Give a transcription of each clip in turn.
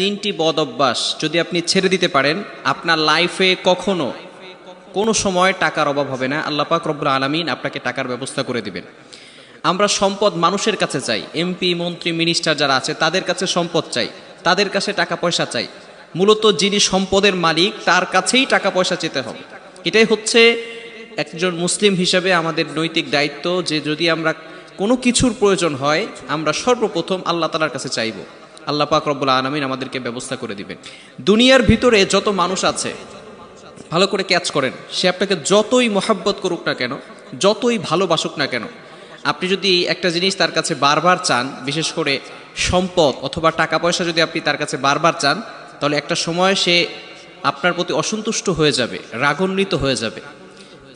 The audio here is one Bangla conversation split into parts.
তিনটি বদ অভ্যাস যদি আপনি ছেড়ে দিতে পারেন, আপনার লাইফে কখনো কোনো সময় টাকার অভাব হবে না। আল্লাহ পাক রব্বুল আলমিন আপনাকে টাকার ব্যবস্থা করে দিবেন। আমরা সম্পদ মানুষের কাছে চাই। এমপি মন্ত্রী মিনিস্টার যারা আছে, তাদের কাছে সম্পদ চাই। তাদের কাছে টাকা পয়সা চাই। মূলত যিনি সম্পদের মালিক, তার কাছেই টাকা পয়সা চেতে হবে। এটাই হচ্ছে একজন মুসলিম হিসেবে আমাদের নৈতিক দায়িত্ব যে যদি আমরা কোনো কিছুর প্রয়োজন হয়, আমরা সর্বপ্রথম আল্লাহ তালার কাছে চাইব। আল্লাহ পাক রব্বুল আলমিন আমাদেরকে ব্যবস্থা করে দিবেন। দুনিয়ার ভিতরে যত মানুষ আছে, ভালো করে ক্যাচ করেন, সে আপনাকে যতই মহাব্বত করুক না কেন, যতই ভালোবাসুক না কেন, আপনি যদি একটা জিনিস তার কাছে বারবার চান, বিশেষ করে সম্পদ অথবা টাকা পয়সা যদি আপনি তার কাছে বারবার চান, তাহলে একটা সময় সে আপনার প্রতি অসন্তুষ্ট হয়ে যাবে, রাগান্বিত হয়ে যাবে।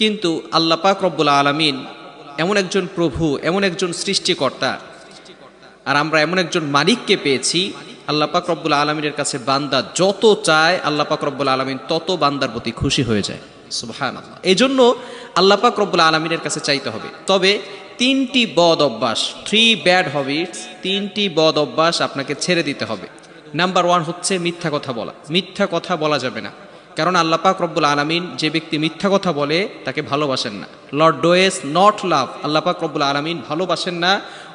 কিন্তু আল্লাহ পাক রব্বুল আলমিন এমন একজন প্রভু, এমন একজন সৃষ্টিকর্তা আর আমরা এমন একজন মালিককে পেয়েছি, আল্লাহ পাক রব্বুল আলমিনের কাছে বান্দা যত চায়, আল্লাহ পাক রব্বুল আলমিন তত বান্দার প্রতি খুশি হয়ে যায়। সুবহান এই জন্য আল্লাহ পাক রব্বুল আলমিনের কাছে চাইতে হবে। তবে তিনটি বদ অভ্যাস থ্রি ব্যাড হবিটস তিনটি বদ অভ্যাস আপনাকে ছেড়ে দিতে হবে। নাম্বার ওয়ান হচ্ছে মিথ্যা কথা বলা। মিথ্যা কথা বলা যাবে না। কারণ আল্লাহ পাক রব্বুল আলমিন যে ব্যক্তি মিথ্যা কথা বলে, তাকে ভালোবাসেন না। লর্ড ডোয়েস নট লাভ। আল্লাহ পাক রব্বুল আলমিন ভালোবাসেন না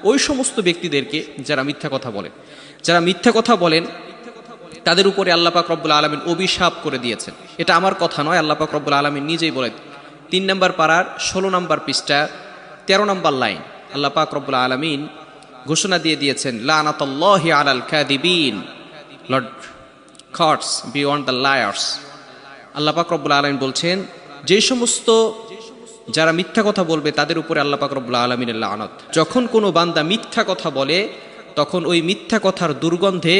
ওই সমস্ত ব্যক্তিদেরকে যারা মিথ্যা কথা বলেন যারা মিথ্যা কথা বলেন, তাদের উপরে আল্লাহ পাক রব্বুল আলমিন অভিশাপ করে দিয়েছেন। এটা আমার কথা নয়, আল্লাহ পাক রব্বুল আলমিন নিজেই বলে তিন নম্বর পাড়ার, ষোলো নম্বর পৃষ্ঠা, তেরো নম্বর লাইন। আল্লাহ পাক রব্বুল আলমিন ঘোষণা দিয়ে দিয়েছেন, লানাতাল্লাহি আলাল কাদিবিন লর্ড খটস বিয়ন্ড দ্য লায়ার্স। আল্লাহ পাক রব্বুল আলমিন বলছেন, যে সমস্ত যারা মিথ্যা কথা বলবে, তাদের উপরে আল্লাহ পাক রব্বুল আলমিনের লানত। যখন কোনো বান্দা মিথ্যা কথা বলে, তখন ওই মিথ্যা কথার দুর্গন্ধে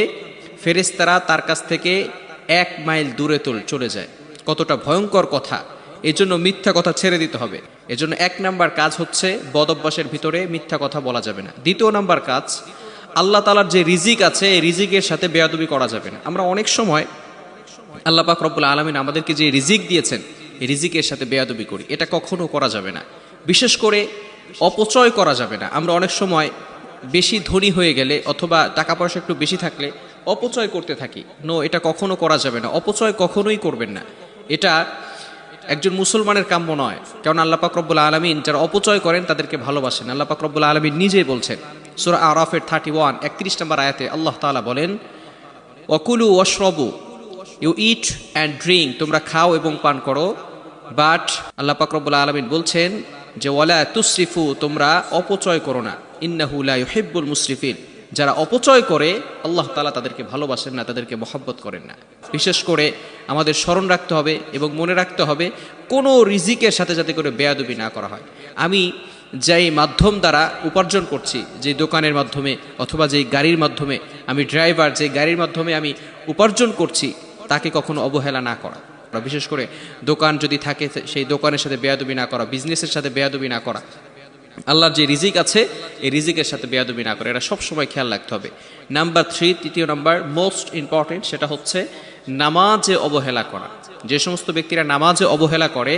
ফেরেস্তারা তার কাছ থেকে এক মাইল দূরে তোল চলে যায়। কতটা ভয়ঙ্কর কথা। এই জন্য মিথ্যা কথা ছেড়ে দিতে হবে। এজন্য এক নাম্বার কাজ হচ্ছে বদভ্যাসের ভিতরে মিথ্যা কথা বলা যাবে না। দ্বিতীয় নাম্বার কাজ, আল্লাহ তালার যে রিজিক আছে, এই রিজিকের সাথে বেয়াদবি করা যাবে না। আমরা অনেক সময় আল্লাহ পাক রব্বুল আলমিন আমাদেরকে যে রিজিক দিয়েছেন, এই রিজিকের সাথে বেয়াদবি করি। এটা কখনো করা যাবে না। বিশেষ করে অপচয় করা যাবে না। আমরা অনেক সময় বেশি ধনী হয়ে গেলে অথবা টাকা পয়সা একটু বেশি থাকলে অপচয় করতে থাকি। নো এটা কখনো করা যাবে না। অপচয় কখনোই করবেন না। এটা একজন মুসলমানের কাম্য নয়। কারণ আল্লাহ পাক রব্বুল আলমিন যারা অপচয় করেন, তাদেরকে ভালোবাসেন। আল্লাহ পাক রব্বুল আলমিন নিজেই বলছেন, সুরা আরফের থার্টি ওয়ান একত্রিশ নম্বর আয়াতে আল্লাহ তাআলা বলেন অকুলু অশ্রবু ইউ ইট অ্যান্ড ড্রিঙ্ক তোমরা খাও এবং পান করো। বাট আল্লাহ পাকরবুল আলমিন বলছেন যে, ওয়ালা তুসরিফু, তোমরা অপচয় করো না। ইন্নাহুলা ইউহিব্বুল মুসরিফিন। যারা অপচয় করে, আল্লাহ তালা তাদেরকে ভালোবাসেন না, তাদেরকে মহব্বত করেন না। বিশেষ করে আমাদের স্মরণ রাখতে হবে এবং মনে রাখতে হবে, কোনো রিজিকের সাথে যাতে করে বেয়াদবি না করা হয়। আমি যেই মাধ্যম দ্বারা উপার্জন করছি যে দোকানের মাধ্যমে অথবা যেই গাড়ির মাধ্যমে আমি ড্রাইভার যে গাড়ির মাধ্যমে আমি উপার্জন করছি তাকে কখনো অবহেলা না করা। বিশেষ করে দোকান যদি থাকে, সেই দোকানের সাথে বেয়াদবি না করা বিজনেসের সাথে বেয়াদবি না করা। আল্লাহর যে রিজিক আছে, এই রিজিকের সাথে বেয়াদবি না করে, এটা সবসময় খেয়াল রাখতে হবে। নাম্বার থ্রি তৃতীয় নাম্বার মোস্ট ইম্পর্টেন্ট সেটা হচ্ছে নামাজে অবহেলা করা। যে সমস্ত ব্যক্তিরা নামাজে অবহেলা করে,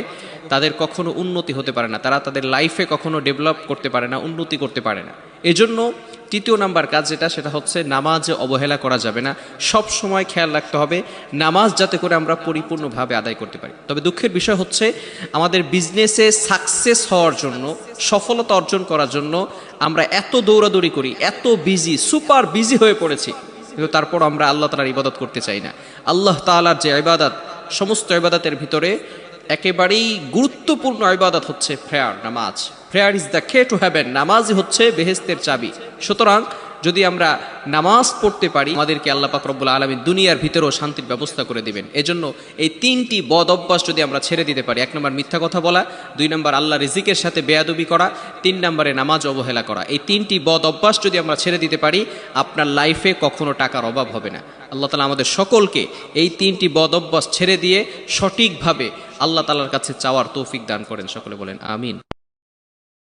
তাদের কখনো উন্নতি হতে পারে না। তারা তাদের লাইফে কখনো ডেভেলপ করতে পারে না, উন্নতি করতে পারে না। এজন্য তৃতীয় নাম্বার কাজ যেটা, সেটা হচ্ছে নামাজে অবহেলা করা যাবে না। সব সময় খেয়াল রাখতে হবে, নামাজ যাতে করে আমরা পরিপূর্ণভাবে আদায় করতে পারি। তবে দুঃখের বিষয় হচ্ছে, আমাদের বিজনেসে সাকসেস হওয়ার জন্য, সফলতা অর্জন করার জন্য আমরা এত দৌড়াদৌড়ি করি, এত বিজি সুপার বিজি হয়ে পড়েছি, কিন্তু তারপর আমরা আল্লাহ তালার ইবাদত করতে চাই না। আল্লাহ তালার যে ইবাদত, সমস্ত ইবাদতের ভিতরে একেবারেই গুরুত্বপূর্ণ ইবাদত হচ্ছে প্রেয়ার নামাজ। Prayer is the key to heaven নামাজই হচ্ছে বেহেস্তের চাবি। সুতরাং যদি আমরা নামাজ পড়তে পারি, আমাদেরকে আল্লাহ পাক রব্বুল আলমী দুনিয়ার ভিতরেও শান্তির ব্যবস্থা করে দিবেন। এজন্য এই তিনটি বদ অভ্যাস যদি আমরা ছেড়ে দিতে পারি, এক নম্বর মিথ্যা কথা বলা, দুই নম্বর আল্লাহ রিজিকের সাথে বেয়াদবি করা, তিন নম্বরে নামাজ অবহেলা করা। এই তিনটি বদ অভ্যাস যদি আমরা ছেড়ে দিতে পারি, আপনার লাইফে কখনো টাকার অভাব হবে না। আল্লাহ তালা আমাদের সকলকে এই তিনটি বদ অভ্যাস ছেড়ে দিয়ে সঠিকভাবে আল্লাহ তালার কাছে চাওয়ার তৌফিক দান করেন। সকলে বলেন, আমিন।